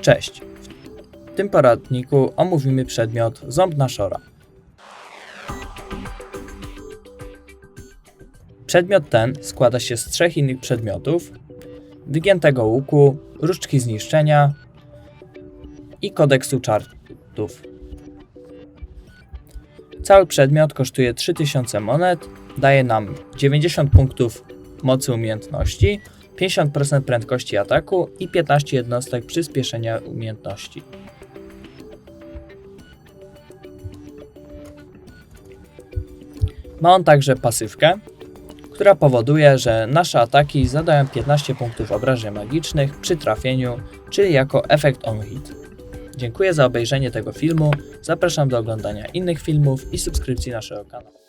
Cześć! W tym poradniku omówimy przedmiot ząb naszora. Przedmiot ten składa się z trzech innych przedmiotów: wygiętego łuku, różdżki zniszczenia i kodeksu czartów. Cały przedmiot kosztuje 3000 monet, daje nam 90 punktów mocy umiejętności, 50% prędkości ataku i 15 jednostek przyspieszenia umiejętności. Ma on także pasywkę, która powoduje, że nasze ataki zadają 15 punktów obrażeń magicznych przy trafieniu, czyli jako efekt on hit. Dziękuję za obejrzenie tego filmu, zapraszam do oglądania innych filmów i subskrypcji naszego kanału.